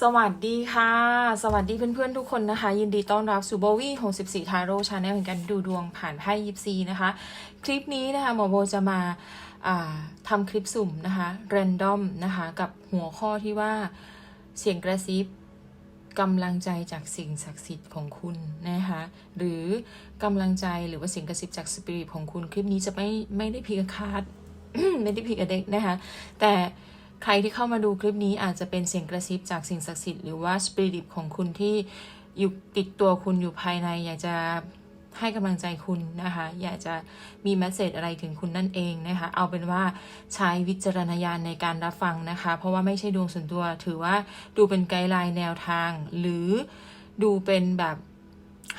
สวัสดีค่ะ สวัสดีเพื่อนๆทุกคนนะคะ ยินดีต้อนรับสู่โบวี่64 ทาโร่ชาแนลแห่งการดูดวงผ่านไพ่ยิปซีนะคะ คลิปนี้นะคะหมอโบจะมาาทำคลิปสุ่มนะคะเรนดอมนะคะกับหัวข้อที่ว่าเสียงกระซิบกำลังใจจากสิ่งศักดิ์สิทธิ์ของคุณนะคะหรือกำลังใจหรือว่าเสียงกระซิบจากสปิริตของคุณ คลิปนี้จะไม่ไม่ได้พิกคาดไม่ได้พิกเด็กนะคะแต่ ใครที่เข้ามาดูคลิปนี้อาจจะเป็นเสียงกระซิบจากสิ่งศักดิ์สิทธิ์หรือว่าสปิริตของคุณที่อยู่ติดตัวคุณอยู่ภายใน อยากจะให้กำลังใจคุณนะคะ อยากจะมีแมสเซจอะไรถึงคุณนั่นเองนะคะ เอาเป็นว่าใช้วิจารณญาณในการรับฟังนะคะ เพราะว่าไม่ใช่ดวงส่วนตัว ถือว่าดูเป็นไกด์ไลน์แนวทาง หรือดูเป็นแบบ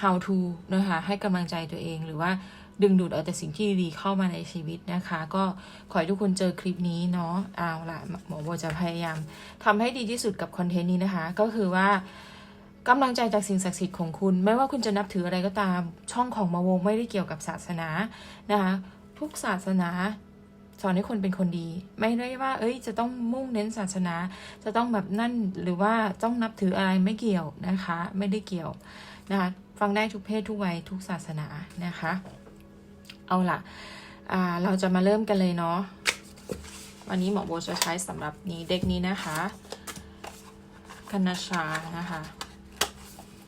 how to นะคะ ให้กำลังใจตัวเองหรือว่า ดึงดูดเอาแต่สิ่งที่ดีเข้ามาในชีวิตนะคะ ก็ขอให้ทุกคนเจอคลิปนี้เนาะเอาละหมอโบจะพยายามทำให้ดีที่สุดกับคอนเทนต์นี้นะคะ ก็คือว่ากำลังใจจากสิ่งศักดิ์สิทธิ์ของคุณ ไม่ว่าคุณจะนับถืออะไรก็ตาม ช่องของมาโวไม่ได้เกี่ยวกับศาสนานะคะ ทุกศาสนาสอนให้คนเป็นคนดี ไม่ได้ว่า เอ้ย จะต้องมุ่งเน้นศาสนา จะต้องแบบนั่นหรือว่าต้องนับถืออะไรไม่เกี่ยวนะคะ ไม่ได้เกี่ยวนะคะ ฟังได้ทุกเพศทุกวัยทุกศาสนานะคะ เอาล่ะอ่าเราจะมาเริ่มกันเลยเนาะวันนี้หมอโบจะใช้สำหรับนี้เด็กนี้นะคะคณชานะคะ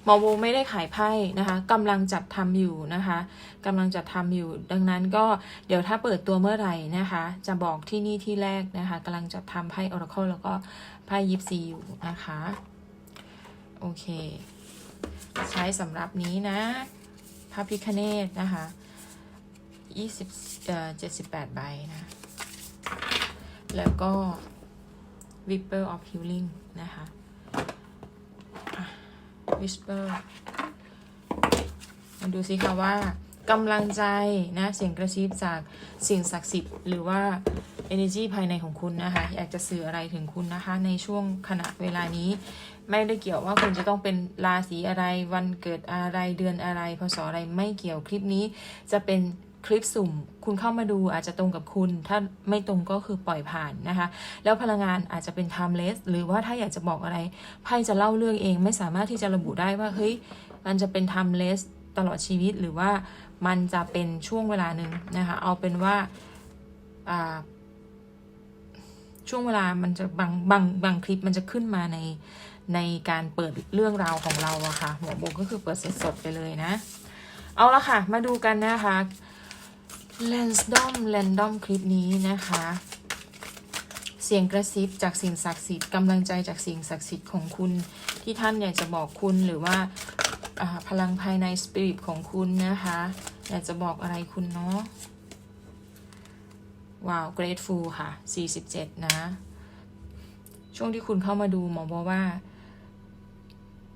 หมอโบไม่ได้ขายไพ่นะคะกำลังจัดทำอยู่นะคะกำลังจัดทำอยู่ ดังนั้นก็เดี๋ยวถ้าเปิดตัวเมื่อไหร่นะคะ จะบอกที่นี่ที่แรกนะคะกำลังจัดทำไพ่ออร์เคิลแล้วก็ไพ่ยิปซีอยู่นะคะโอเค ใช้สำหรับนี้นะพระพิคเนตนะคะ ยี่สิบเอ่อเจ็ดสิบแปดใบนะ แล้วก็ Whisper of Healing นะคะ Whisper มาดูสิคะว่ากำลังใจนะเสียงกระซิบจากสิ่งศักดิ์สิทธิ์หรือว่า energy ภายในของคุณนะคะ อยากจะสื่ออะไรถึงคุณนะคะ ในช่วงขณะเวลานี้ ไม่ได้เกี่ยวว่าคุณจะต้องเป็นราศีอะไรวันเกิดอะไรเดือนอะไรพศอะไรไม่เกี่ยวคลิปนี้จะเป็น คลิปสุ่ม คุณเข้ามาดูอาจจะตรงกับคุณ ถ้าไม่ตรงก็คือปล่อยผ่านนะคะ แล้วพลังงานอาจจะเป็น timeless หรือว่าถ้าอยากจะบอกอะไรไพ่จะเล่าเรื่องเองไม่สามารถที่จะระบุได้ว่าเฮ้ยมันจะเป็น timeless ตลอดชีวิตหรือว่ามันจะเป็นช่วงเวลาหนึ่งนะคะ เอาเป็นว่าช่วงเวลามันจะบางบางบางคลิปมันจะขึ้นมาในในการเปิดเรื่องราวของเราอะค่ะหัวโบก็คือเปิดสดๆไปเลยนะ เอาละค่ะ มาดูกันนะคะ Random Random คลิปนี้นะคะ เสียงกระซิบจากสิ่งศักดิ์สิทธิ์กำลังใจจากสิ่งศักดิ์สิทธิ์ของคุณ ที่ท่านอยากจะบอกคุณหรือว่าอ่าพลังภายในสปิริตของคุณนะคะ อยากจะบอกอะไรคุณเนาะว้าว grateful ค่ะ 47 นะ ช่วงที่คุณเข้ามาดูหมอบอกว่า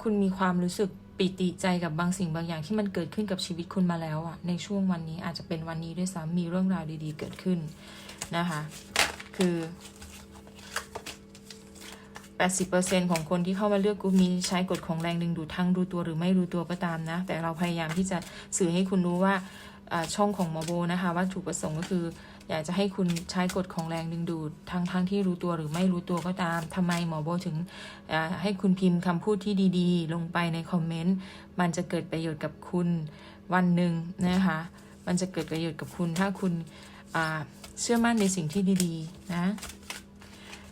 คุณมีความรู้สึก ปิติใจกับบางสิ่งบางอย่างที่มันเกิดขึ้นกับชีวิตคุณมาแล้วอะในช่วงวันนี้อาจจะเป็นวันนี้ด้วยซ้ำมีเรื่องราวดีๆ เกิดขึ้นนะคะ คือ 80%ของคนที่เข้ามาเลือกกลุ่มนี้ใช้กฎของแรงดึงดูดทั้งรู้ตัวหรือไม่รู้ตัวก็ตามนะ แต่เราพยายามที่จะสื่อให้คุณรู้ว่าช่องของหมอโบนะคะ ว่าถูกประสงค์ก็คือ อยากจะให้คุณใช้กฎของแรงดึงดูดทั้งทั้งที่รู้ตัวหรือไม่รู้ตัวก็ตามทำไมหมอโบถึงให้คุณพิมพ์คำพูดที่ดีๆ ลงไปในคอมเมนต์มันจะเกิดประโยชน์กับคุณวันหนึ่งนะคะมันจะเกิดประโยชน์กับคุณถ้าคุณเชื่อมั่นในสิ่งที่ดีๆ นะ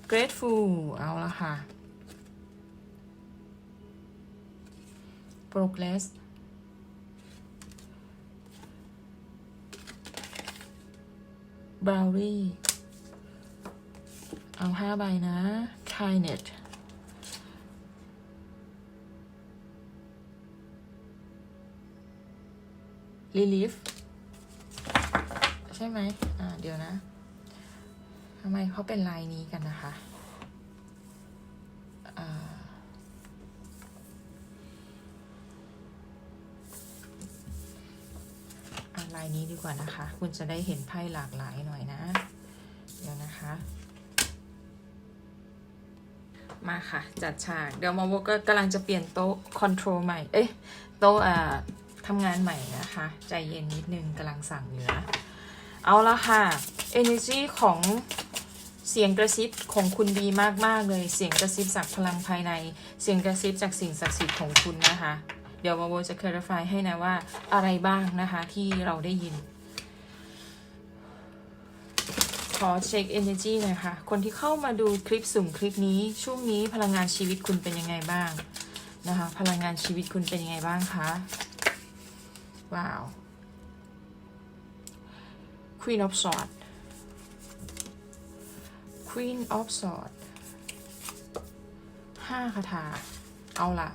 grateful เอาละค่ะ progress บราวรี่ เอาห้าใบนะคายเน็ตลิลิฟใช่ไหมอ่า เดี๋ยวนะทำไมเขาเป็นลายนี้กันนะคะ นี้ดีกว่านะคะ คุณจะได้เห็นไพ่หลากหลายหน่อยนะ เดี๋ยวนะคะ มาค่ะ จัดฉาก เดี๋ยวมาโวก็กำลังจะเปลี่ยนโต๊ะคอนโทรลใหม่ เอ้ยโต๊ะอ่าทำงานใหม่นะคะ ใจเย็นนิดนึงกำลังสั่งอยู่นะ เอาละค่ะ energy ของเสียงกระซิบของคุณดีมาก ๆ เลย เสียงกระซิบจากพลังภายใน เสียงกระซิบจากสิ่งศักดิ์สิทธิ์ของคุณนะคะ ดี๋ยวมาโบจะ clarify ให้นะว่าอะไรบ้างนะคะที่เราได้ยิน ขอเช็ค energy หน่อยค่ะ คนที่เข้ามาดูคลิปสุ่มคลิปนี้ ช่วงนี้พลังงานชีวิตคุณเป็นยังไงบ้างนะคะ พลังงานชีวิตคุณเป็นยังไงบ้างคะ ว้าว Queen of Swords Queen of Swords ห้าคาถา เอาล่ะ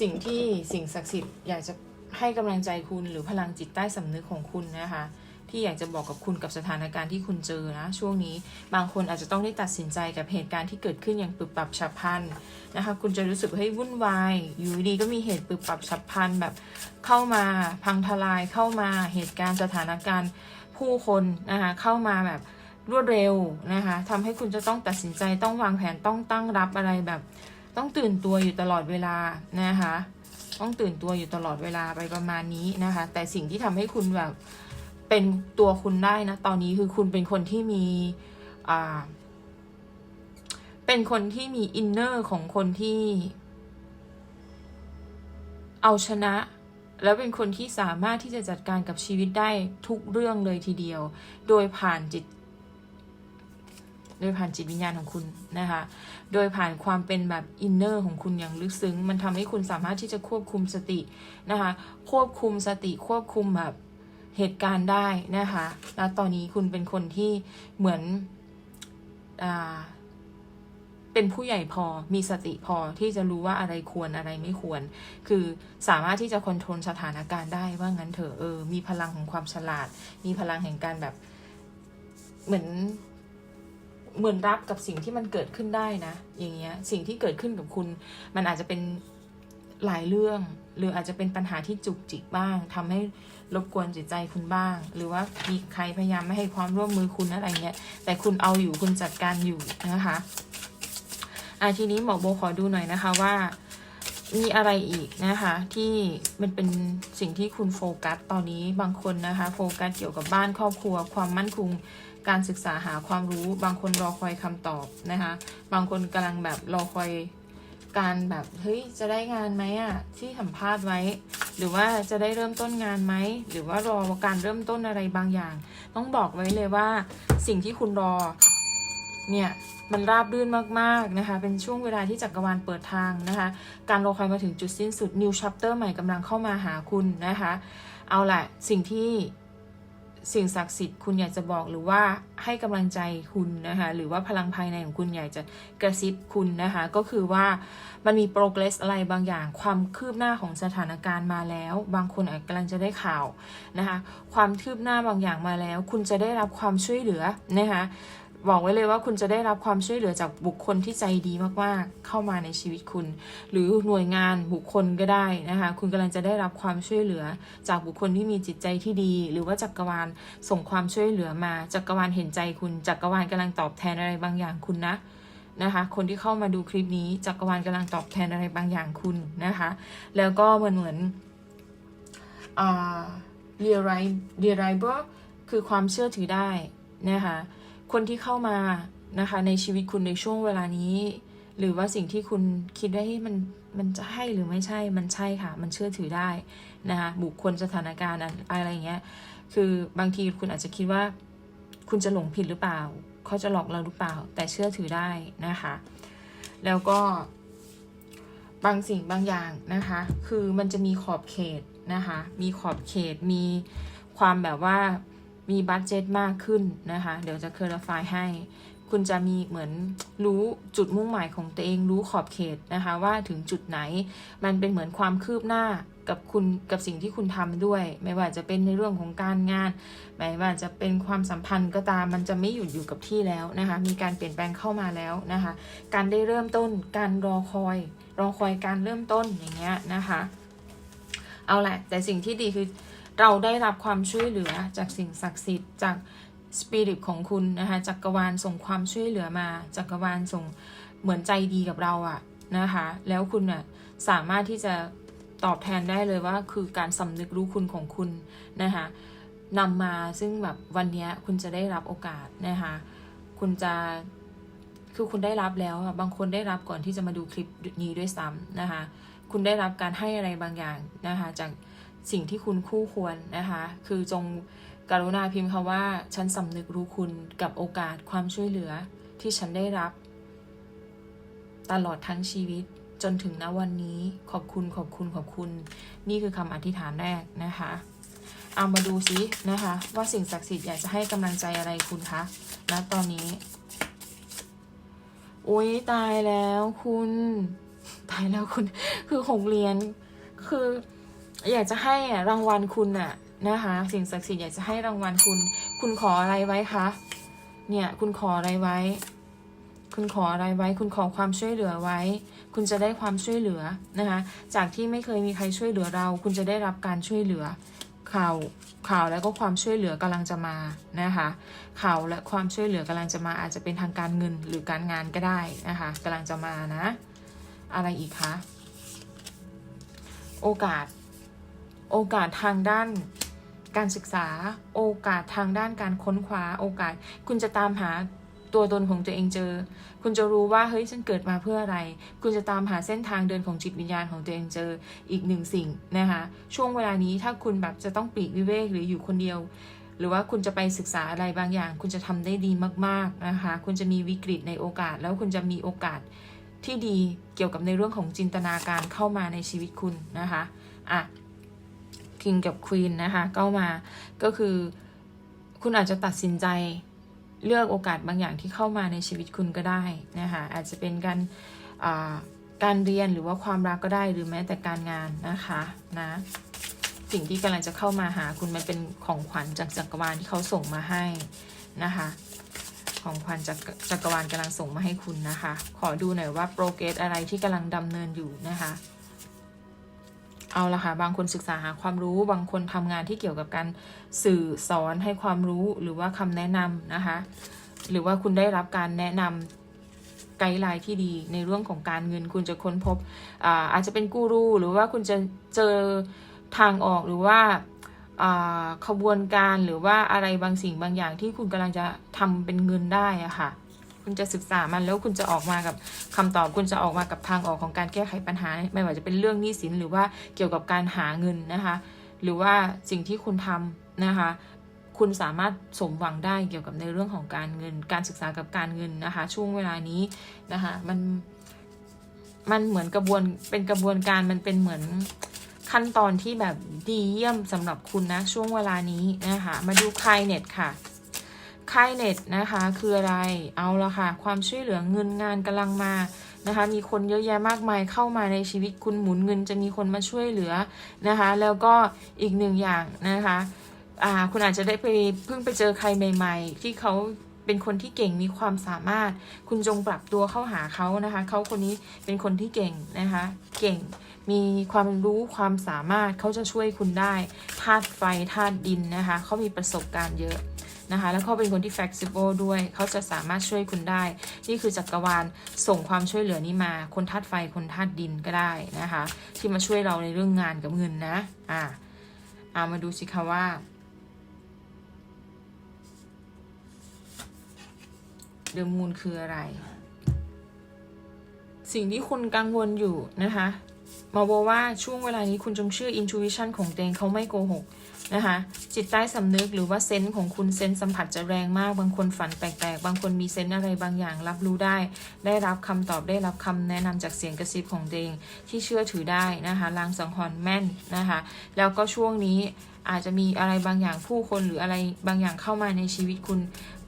สิ่งที่สิ่งศักดิ์สิทธิ์อยากจะให้กำลังใจคุณหรือพลังจิตใต้สำนึกของคุณนะคะ ที่อยากจะบอกกับคุณกับสถานการณ์ที่คุณเจอนะ ช่วงนี้บางคนอาจจะต้องได้ตัดสินใจกับเหตุการณ์ที่เกิดขึ้นอย่างปึบปรับฉับพลันนะคะ คุณจะรู้สึกว่าเฮ้วุ่นวาย อยู่ดีก็มีเหตุปึบปรับฉับพลันแบบเข้ามาพังทลายเข้ามาเหตุการณ์สถานการณ์ผู้คนนะคะเข้ามาแบบรวดเร็วนะคะทำให้คุณจะต้องตัดสินใจต้องวางแผนต้องตั้งรับอะไรแบบ ต้องตื่นตัวอยู่ตลอดเวลานะคะ ต้องตื่นตัวอยู่ตลอดเวลาไปประมาณนี้นะคะ แต่สิ่งที่ทำให้คุณแบบเป็นตัวคุณได้นะ ตอนนี้คือคุณเป็นคนที่มีอ่าเป็นคนที่มีอินเนอร์ของคนที่เอาชนะ แล้วเป็นคนที่สามารถที่จะจัดการกับชีวิตได้ทุกเรื่องเลยทีเดียว โดยผ่านจิต โดยผ่านจิตวิญญาณของคุณนะคะ โดยผ่านความเป็นแบบอินเนอร์ของคุณอย่างลึกซึ้ง มันทำให้คุณสามารถที่จะควบคุมสตินะคะ ควบคุมสติควบคุมแบบเหตุการณ์ได้นะคะ แล้วตอนนี้คุณเป็นคนที่เหมือนอ่าเป็นผู้ใหญ่พอมีสติพอที่จะรู้ว่าอะไรควรอะไรไม่ควร คือสามารถที่จะควบคุมสถานการณ์ได้ว่างั้นเถอะเออ มีพลังของความฉลาด มีพลังแห่งการแบบเหมือน เหมือนรับกับสิ่งที่มันเกิดขึ้นได้นะ อย่างเงี้ยสิ่งที่เกิดขึ้นกับคุณ มันอาจจะเป็นหลายเรื่อง หรืออาจจะเป็นปัญหาที่จุกจิกบ้างทำให้รบกวนจิตใจคุณบ้าง หรือว่ามีใครพยายามไม่ให้ความร่วมมือคุณอะไรเงี้ยแต่คุณเอาอยู่คุณจัดการอยู่นะคะอะทีนี้หมอโบขอดูหน่อยนะคะว่ามีอะไรอีกนะคะที่มันเป็นสิ่งที่คุณโฟกัสตอนนี้บางคนนะคะโฟกัสเกี่ยวกับบ้านครอบครัว ความมั่นคง การศึกษาหาความรู้ บางคนรอคอยคำตอบนะคะ บางคนกำลังแบบรอคอยการแบบเฮ้ยจะได้งานไหมอะที่สัมภาษณ์ไว้ หรือว่าจะได้เริ่มต้นงานไหมหรือว่ารอการเริ่มต้นอะไรบางอย่าง ต้องบอกไว้เลยว่าสิ่งที่คุณรอเนี่ยมันราบรื่นมากๆนะคะ เป็นช่วงเวลาที่จักรวาลเปิดทางนะคะ การรอคอยมาถึงจุดสิ้นสุด new chapter ใหม่กำลังเข้ามาหาคุณนะคะ เอาละสิ่งที่ สิ่งศักดิ์สิทธิ์คุณอยากจะบอกหรือว่าให้กำลังใจคุณนะคะหรือว่าพลังภายในของคุณอยากจะกระซิบคุณนะคะก็คือว่ามันมี progress อะไรบางอย่าง ความคืบหน้าของสถานการณ์มาแล้ว บางคนอาจกำลังจะได้ข่าวนะคะความคืบหน้าบางอย่างมาแล้ว คุณจะได้รับความช่วยเหลือนะคะ บอกไว้เลยว่าคุณจะได้รับความช่วยเหลือจากบุคคลที่ใจดีมากๆ เข้ามาในชีวิตคุณ หรือหน่วยงานบุคคลก็ได้นะคะ คุณกำลังจะได้รับความช่วยเหลือ จากบุคคลที่มีจิตใจที่ดี หรือว่าจักรวาลส่งความช่วยเหลือมาจักรวาลเห็นใจคุณจักรวาลกำลังตอบแทนอะไรบางอย่างคุณนะนะคะคนที่เข้ามาดูคลิปนี้จักรวาลกำลังตอบแทนอะไรบางอย่างคุณนะคะ แล้วก็เหมือนเหมือนเอ่า reliable คือความเชื่อถือได้นะคะ คนที่เข้ามานะคะในชีวิตคุณในช่วงเวลานี้ หรือว่าสิ่งที่คุณคิดได้มันมันจะให้หรือไม่ใช่มันใช่ค่ะ มันเชื่อถือได้นะคะบุคคลสถานการณ์อะไรอย่างเงี้ยคือบางทีคุณอาจจะคิดว่า คุณจะหลงผิดหรือเปล่าเขาจะหลอกเราหรือเปล่า แต่เชื่อถือได้นะคะ แล้วก็บางสิ่งบางอย่างนะคะ คือมันจะมีขอบเขตนะคะ มีขอบเขตมีความแบบว่า มีบัตเจ็ตมากขึ้นนะคะ เดี๋ยวจะเคล r ฟายให้ คุณจะมีเหมือนรู้จุดมุ่งหมายของตัวเองรู้ขอบเขตนะคะ ว่าถึงจุดไหน มันเป็นเหมือนความคืบหน้ากับคุณกับสิ่งที่คุณทำด้วย ไม่ว่าจะเป็นในเรื่องของการงาน ไม่ว่าจะเป็นความสัมพันธ์ก็ตามมันจะไม่หยุดอยู่กับที่แล้วนะคะ มีการเปลี่ยนแปลงเข้ามาแล้วนะคะ การได้เริ่มต้นการรอคอย รอคอยการเริ่มต้นอย่างเงี้ยนะคะ เอาแหละแต่สิ่งที่ดีคือ เราได้รับความช่วยเหลือจากสิ่งศักดิ์สิทธิ์จากสปิริตของคุณนะคะจักรวาลส่งความช่วยเหลือมาจักรวาลส่งเหมือนใจดีกับเราอะนะคะ แล้วคุณน่ะสามารถที่จะตอบแทนได้เลยว่าคือการสำนึกรู้คุณของคุณนะคะนำมาซึ่งแบบวันนี้คุณจะได้รับโอกาสนะคะคุณจะคือคุณได้รับแล้วอะบางคนได้รับก่อนที่จะมาดูคลิปนี้ด้วยซ้ำนะคะ คุณได้รับการให้อะไรบางอย่างนะคะจาก สิ่งที่คุณคู่ควรนะคะ คือจงกรุณาพิมพ์คำว่า ฉันสำนึกรู้คุณกับโอกาสความช่วยเหลือที่ฉันได้รับ ตลอดทั้งชีวิตจนถึงณวันนี้ขอบคุณขอบคุณขอบคุณ นี่คือคำอธิษฐานแรกนะคะ เอามาดูซินะคะ ว่าสิ่งศักดิ์สิทธิ์อยากจะให้กำลังใจอะไรคุณคะณตอนนี้โอ๊ยตายแล้วคุณ ตายแล้วคุณ คือหกเหรียญคือ อยากจะให้รางวัลคุณอะนะคะ สิ่งศักดิ์สิทธิ์อยากจะให้รางวัลคุณ คุณขออะไรไว้คะเนี่ย คุณขออะไรไว้ คุณขออะไรไว้ คุณขอความช่วยเหลือไว้ คุณจะได้ความช่วยเหลือนะคะ จากที่ไม่เคยมีใครช่วยเหลือเรา คุณจะได้รับการช่วยเหลือข่าวข่าวแล้วก็ความช่วยเหลือกำลังจะมานะคะข่าวและความช่วยเหลือกำลังจะมาอาจจะเป็นทางการเงินหรือการงานก็ได้นะคะกำลังจะมานะ อะไรอีกคะโอกาส โอกาสทางด้านการศึกษา โอกาสทางด้านการค้นคว้าโอกาส คุณจะตามหาตัวตนของตัวเองเจอ คุณจะรู้ว่าเฮ้ยฉันเกิดมาเพื่ออะไร คุณจะตามหาเส้นทางเดินของจิตวิญญาณของตัวเองเจออีกหนึ่งสิ่งนะคะช่วงเวลานี้ถ้าคุณแบบจะต้องปลีกวิเวกหรืออยู่คนเดียว หรือว่าคุณจะไปศึกษาอะไรบางอย่าง คุณจะทำได้ดีมากๆนะคะคุณจะมีวิกฤตในโอกาส แล้วคุณจะมีโอกาสที่ดีเกี่ยวกับในเรื่องของจินตนาการเข้ามาในชีวิตคุณนะคะอะ คิงกับควีนนะคะก็มาก็คือคุณอาจจะตัดสินใจเลือกโอกาสบางอย่างที่เข้ามาในชีวิตคุณก็ได้นะคะอาจจะเป็นการการเรียนหรือว่าความรักก็ได้หรือแม้แต่การงานนะคะนะสิ่งที่กำลังจะเข้ามาหาคุณมันเป็นของขวัญจากจักรวาลที่เขาส่งมาให้นะคะของขวัญจากจักรวาลกำลังส่งมาให้คุณนะคะ ขอดูหน่อยว่าโปรเกรสอะไรที่กำลังดำเนินอยู่นะคะ เอาละค่ะ บางคนศึกษาหาความรู้ บางคนทำงานที่เกี่ยวกับการสื่อสอนให้ความรู้หรือว่าคำแนะนำนะคะ หรือว่าคุณได้รับการแนะนำไกด์ไลน์ที่ดีในเรื่องของการเงินคุณจะค้นพบอาอาจจะเป็นกูรูหรือว่าคุณจะเจอทางออกหรือว่าอ่าขบวนการหรือว่าอะไรบางสิ่งบางอย่างที่คุณกำลังจะทำเป็นเงินได้อะค่ะ คุณจะศึกษามันแล้วคุณจะออกมากับคำตอบ คุณจะออกมากับทางออกของการแก้ไขปัญหา ไม่ว่าจะเป็นเรื่องหนี้สินหรือว่าเกี่ยวกับการหาเงินนะคะ หรือว่าสิ่งที่คุณทำนะคะคุณสามารถสมหวังได้เกี่ยวกับในเรื่องของการเงิน การศึกษากับการเงินนะคะ ช่วงเวลานี้นะคะมันมันเหมือนกระบวนเป็นกระบวนการมันเป็นเหมือนขั้นตอนที่แบบดีเยี่ยมสำหรับคุณนะ ช่วงเวลานี้นะคะ มาดูคายเน็ตค่ะ ค่ายเน็ตนะคะคืออะไรเอาละค่ะ ความช่วยเหลือเงินงานกำลังมานะคะ มีคนเยอะแยะมากมายเข้ามาในชีวิตคุณหมุนเงินจะมีคนมาช่วยเหลือนะคะ แล้วก็อีกหนึ่งอย่างนะคะอ่าคุณอาจจะได้ไปเพิ่งไปเจอใครใหม่ ๆ ที่เขาเป็นคนที่เก่งมีความสามารถ คุณจงปรับตัวเข้าหาเขานะคะเขาคนนี้เป็นคนที่เก่งนะคะ เก่งมีความรู้ความสามารถเขาจะช่วยคุณได้ธาตุไฟธาตุดินนะคะเขามีประสบการณ์เยอะ นะคะ แล้วเขาเป็นคนที่ flexible ด้วย เขาจะสามารถช่วยคุณได้ นี่คือจักรวาลส่งความช่วยเหลือนี้มา คนธาตุไฟ คนธาตุดินก็ได้นะคะ ที่มาช่วยเราในเรื่องงานกับเงินนะ อ่าเอามาดูสิคะว่า เด e m มูนคืออะไร สิ่งที่คุณกังวลอยู่นะคะมาบอกว่าช่วงเวลานี้คุณจงเชื่อ intuition ของตัวเองเขาไม่โกหก นะคะจิตใต้สำนึกหรือว่าเซนส์ของคุณเซนส์สัมผัสจะแรงมาก บางคนฝันแปลกๆ บางคนมีเซนส์อะไรบางอย่างรับรู้ได้ ได้รับคำตอบได้รับคำแนะนำจากเสียงกระซิบของเองที่เชื่อถือได้นะคะลางสังหรณ์แม่นนะคะแล้วก็ช่วงนี้อาจจะมีอะไรบางอย่างผู้คนหรืออะไรบางอย่างเข้ามาในชีวิตคุณ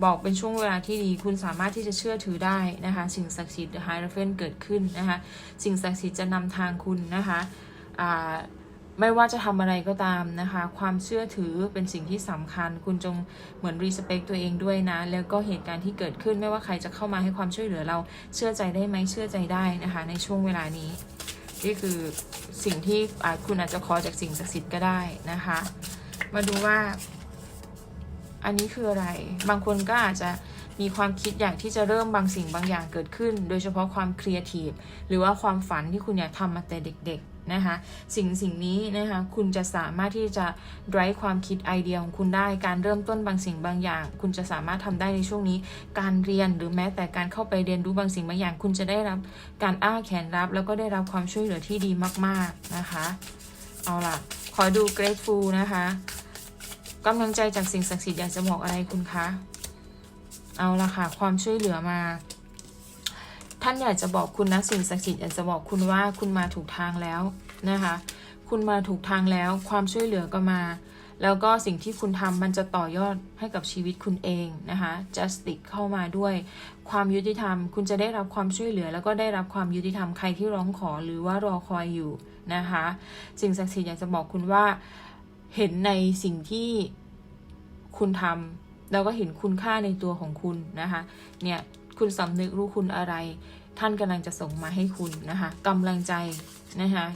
บอกเป็นช่วงเวลาที่ดี คุณสามารถที่จะเชื่อถือได้นะคะสิ่งศักดิ์สิทธิ์ไฮรเฟนเกิดขึ้นนะคะสิ่งศักดิ์สิทธิ์จะนำทางคุณนะคะ ไม่ว่าจะทำอะไรก็ตามนะคะ ความเชื่อถือเป็นสิ่งที่สำคัญ คุณจงเหมือนรีสเปคตัวเองด้วยนะ แล้วก็เหตุการณ์ที่เกิดขึ้นไม่ว่าใครจะเข้ามาให้ความช่วยเหลือเราเชื่อใจได้ไหมเชื่อใจได้นะคะ ในช่วงเวลานี้นี่คือสิ่งที่คุณอาจจะขอจากสิ่งศักดิ์สิทธิ์ก็ได้นะคะ มาดูว่า อันนี้คืออะไร บางคนก็อาจจะมีความคิดอยากที่จะเริ่มบางสิ่งบางอย่างเกิดขึ้น โดยเฉพาะความครีเอทีฟหรือว่าความฝันที่คุณอยากทำมาแต่เด็ก นะคะ สิ่งสิ่งนี้นะคะคุณจะสามารถที่จะ drive ความคิดไอเดียของคุณได้ การเริ่มต้นบางสิ่งบางอย่าง คุณจะสามารถทำได้ในช่วงนี้ การเรียนหรือแม้แต่การเข้าไปเรียนรู้บางสิ่งบางอย่าง คุณจะได้รับการอ้าแขนรับ แล้วก็ได้รับความช่วยเหลือที่ดีมาก ๆนะคะ เอาล่ะ ขอดู grateful นะคะกำลังใจจากสิ่งศักดิ์สิทธิ์อยากจะบอกอะไรคุณคะ เอาละค่ะ ความช่วยเหลือมา ท่านอยากจะบอกคุณนะสิ่งศักดิ์สิทธิ์อยากจะบอกคุณว่าคุณมาถูกทางแล้วนะคะ คุณมาถูกทางแล้ว ความช่วยเหลือก็มา แล้วก็สิ่งที่คุณทำมันจะต่อยอดให้กับชีวิตคุณเองนะคะ justice เข้ามาด้วย ความยุติธรรม คุณจะได้รับความช่วยเหลือ แล้วก็ได้รับความยุติธรรมใครที่ร้องขอหรือว่ารอคอยอยู่นะคะ สิ่งศักดิ์สิทธิ์อยากจะบอกคุณว่าเห็นในสิ่งที่คุณทำแล้วก็เห็นคุณค่าในตัวของคุณนะคะ เนี่ย คุณสำนึกรู้คุณอะไร ท่านกำลังจะส่งมาให้คุณนะคะกำลังใจนะคะ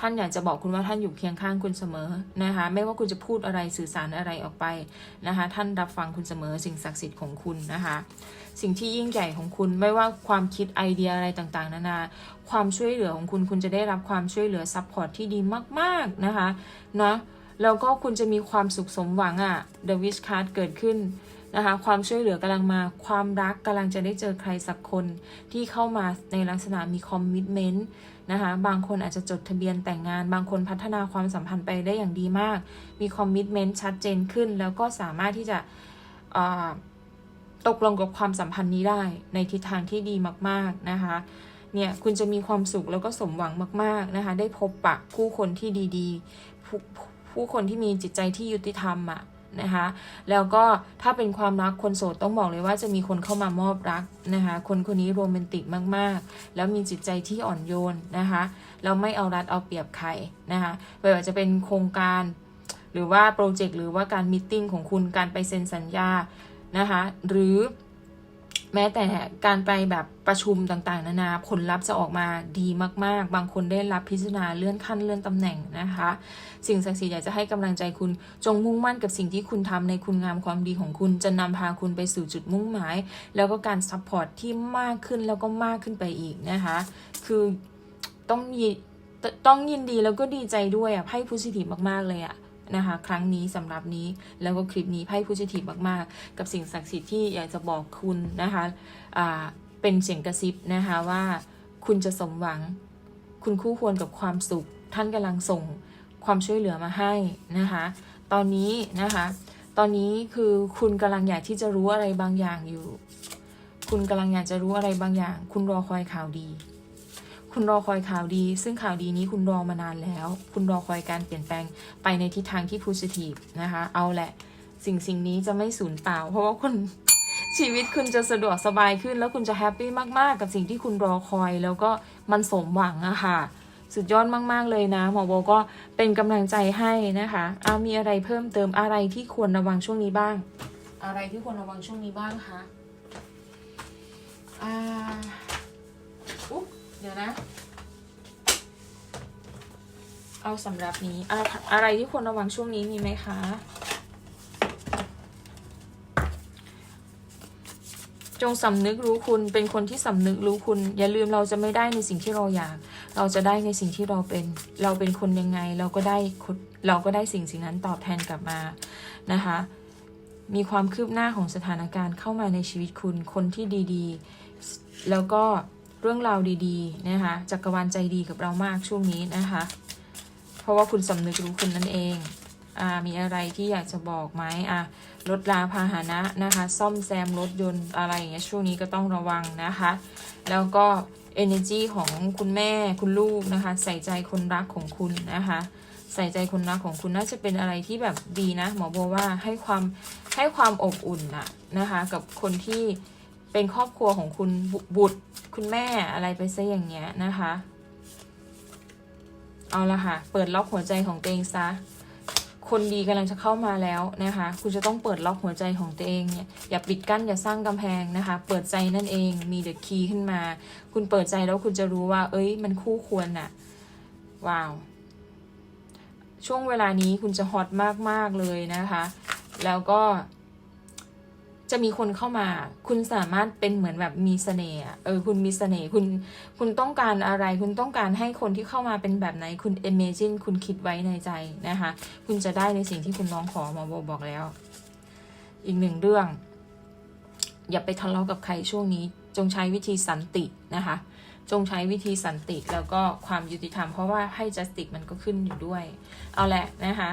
ท่านอยากจะบอกคุณว่าท่านอยู่เคียงข้างคุณเสมอนะคะ ไม่ว่าคุณจะพูดอะไรสื่อสารอะไรออกไปนะคะ ท่านรับฟังคุณเสมอสิ่งศักดิ์สิทธิ์ของคุณนะคะ สิ่งที่ยิ่งใหญ่ของคุณไม่ว่าความคิดไอเดียอะไรต่างๆ นานา ความช่วยเหลือของคุณคุณจะได้รับความช่วยเหลือซัพพอร์ตที่ดีมาก ๆนะคะเนาะแล้วก็คุณจะมีความสุขสมหวังอะ่ะ The Wish Card เกิดขึ้น นะคะความช่วยเหลือกำลังมาความรักกำลังจะได้เจอใครสักคนที่เข้ามาในลักษณะมีคอมมิชเมนต์นะคะบางคนอาจจะจดทะเบียนแต่งงาน บางคนพัฒนาความสัมพันธ์ไปได้อย่างดีมาก มีคอมมิชเมนต์ชัดเจนขึ้น แล้วก็สามารถที่จะตกลงกับความสัมพันธ์นี้ได้ในทิศทางที่ดีมากๆนะคะเนี่ยคุณจะมีความสุขแล้วก็สมหวังมาก ๆนะคะ ได้พบปะผู้คนที่ดีๆ ผู้ผู้คนที่มีจิตใจที่ยุติธรรมอะ นะคะ แล้วก็ถ้าเป็นความรักคนโสดต้องบอกเลยว่าจะมีคนเข้ามามอบรักนะคะ คนคนนี้โรแมนติกมากๆ แล้วมีจิตใจที่อ่อนโยนนะคะแล้วไม่เอารัดเอาเปรียบใครนะคะไม่ว่าจะเป็นโครงการหรือว่าโปรเจกต์หรือว่าการมิ팅ของคุณการไปเซ็นสัญญานะคะหรือ แม้แต่การไปแบบประชุมต่างๆ นานาผลลัพธ์จะออกมาดีมากๆ บางคนได้รับพิจารณาเลื่อนขั้นเลื่อนตำแหน่งนะคะ สิ่งศักดิ์สิทธิ์อยากจะให้กำลังใจคุณจงมุ่งมั่นกับสิ่งที่คุณทำในคุณงามความดีของคุณจะนำพาคุณไปสู่จุดมุ่งหมาย แล้วก็การซัพพอร์ตที่มากขึ้นแล้วก็มากขึ้นไปอีกนะคะ คือต้องยิต้องยินดีแล้วก็ดีใจด้วยอะไพ่โพสิทีมากๆเลยอะ นะคะ ครั้งนี้สำหรับนี้แล้วก็คลิปนี้ไพ่โพสิทีฟมากๆ กับสิ่งศักดิ์สิทธิ์ที่อยากจะบอกคุณนะคะเป็นเสียงกระซิบนะคะว่าคุณจะสมหวัง คุณคู่ควรกับความสุข ท่านกำลังส่งความช่วยเหลือมาให้นะคะ ตอนนี้นะคะ ตอนนี้คือคุณกำลังอยากที่จะรู้อะไรบางอย่างอยู่ คุณกำลังอยากจะรู้อะไรบางอย่าง คุณรอคอยข่าวดี คุณรอคอยข่าวดี ซึ่งข่าวดีนี้คุณรอมานานแล้ว คุณรอคอยการเปลี่ยนแปลงไปในทิศทางที่ positive นะคะ เอาแหละ สิ่งสิ่งนี้จะไม่สูญเปล่า เพราะว่าคุณชีวิตคุณจะสะดวกสบายขึ้น แล้วคุณจะแฮปปี้มากๆ กับสิ่งที่คุณรอคอย แล้วก็มันสมหวังอะค่ะ สุดยอดมาก ๆ เลยนะ หมอโบก็เป็นกำลังใจให้นะคะเอามีอะไรเพิ่มเติมอะไรที่ควรระวังช่วงนี้บ้าง อะไรที่ควรระวังช่วงนี้บ้างคะอ่า เดี๋ยวนะ เอาสำหรับนี้อะอะไรที่ควรระวังช่วงนี้มีไหมคะจงสำนึกรู้คุณเป็นคนที่สำนึกรู้คุณ อย่าลืมเราจะไม่ได้ในสิ่งที่เราอยาก เราจะได้ในสิ่งที่เราเป็น เราเป็นคนยังไง เราก็ได้เราก็ได้สิ่งสิ่งนั้นตอบแทนกลับมานะคะ มีความคืบหน้าของสถานการณ์เข้ามาในชีวิตคุณคนที่ดี ๆ แล้วก็ เรื่องราวดีๆนะคะจักรวาลใจดีกับเรามากช่วงนี้นะคะ เพราะว่าคุณสำนึกรู้คุณนั่นเองอ่ามีอะไรที่อยากจะบอกไหมอะรถลาพาหนะนะคะ ซ่อมแซมรถยนต์อะไรอย่างเงี้ยช่วงนี้ก็ต้องระวังนะคะ แล้วก็ energy ของคุณแม่คุณลูกนะคะ ใส่ใจคนรักของคุณนะคะ ใส่ใจคนรักของคุณน่าจะเป็นอะไรที่แบบดีนะ หมอโบว่าให้ความให้ความอบอุ่นน่ะนะคะ กับคนที่ เป็นครอบครัวของคุณบุตรคุณแม่อะไรไปซะอย่างเงี้ยนะคะ เอาละค่ะ เปิดล็อกหัวใจของตัวเองซะ คนดีกำลังจะเข้ามาแล้วนะคะ คุณจะต้องเปิดล็อกหัวใจของตัวเองเนี่ย อย่าปิดกั้นอย่าสร้างกำแพงนะคะ เปิดใจนั่นเอง มีเดอะคีย์ขึ้นมา คุณเปิดใจแล้วคุณจะรู้ว่า เอ้ย มันคู่ควรน่ะว้าว ช่วงเวลานี้คุณจะฮอตมากๆเลยนะคะ แล้วก็ จะมีคนเข้ามา คุณสามารถเป็นเหมือนแบบมีเสน่ห์เออคุณมีเสน่ห์คุณคุณต้องการอะไร คุณต้องการให้คนที่เข้ามาเป็นแบบไหนคุณ imagine คุณคิดไว้ในใจนะคะ คุณจะได้ในสิ่งที่คุณน้องขอหมอโบบอกแล้ว อีกหนึ่งเรื่อง อย่าไปทะเลาะกับใครช่วงนี้ จงใช้วิธีสันตินะคะ จงใช้วิธีสันติแล้วก็ความยุติธรรม เพราะว่าให้ justice มันก็ขึ้นอยู่ด้วย เอาแหละนะคะ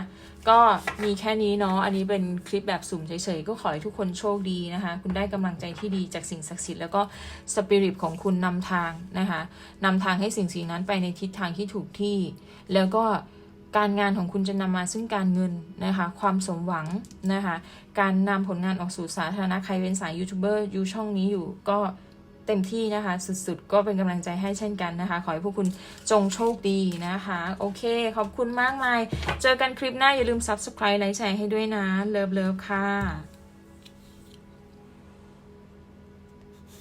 ก็มีแค่นี้เนาะอันนี้เป็นคลิปแบบสุ่มเฉยๆ ก็ขอให้ทุกคนโชคดีนะคะ คุณได้กำลังใจที่ดีจากสิ่งศักดิ์สิทธิ์แล้วก็สปิริตของคุณนำทางนะคะนำทางให้สิ่งสิ่งนั้นไปในทิศทางที่ถูกที่ แล้วก็การงานของคุณจะนำมาซึ่งการเงินนะคะ ความสมหวังนะคะ การนำผลงานออกสู่สาธารณะใครเป็นสายยูทูบเบอร์ยูช่องนี้อยู่ก็ เต็มที่นะคะ สุดๆ ก็เป็นกำลังใจให้เช่นกันนะคะ ขอให้พวกคุณจงโชคดีนะคะ โอเค ขอบคุณมากมาย เจอกันคลิปหน้าอย่าลืม subscribe ไลค์แชร์ให้ด้วยนะ เลิฟเลิฟค่ะ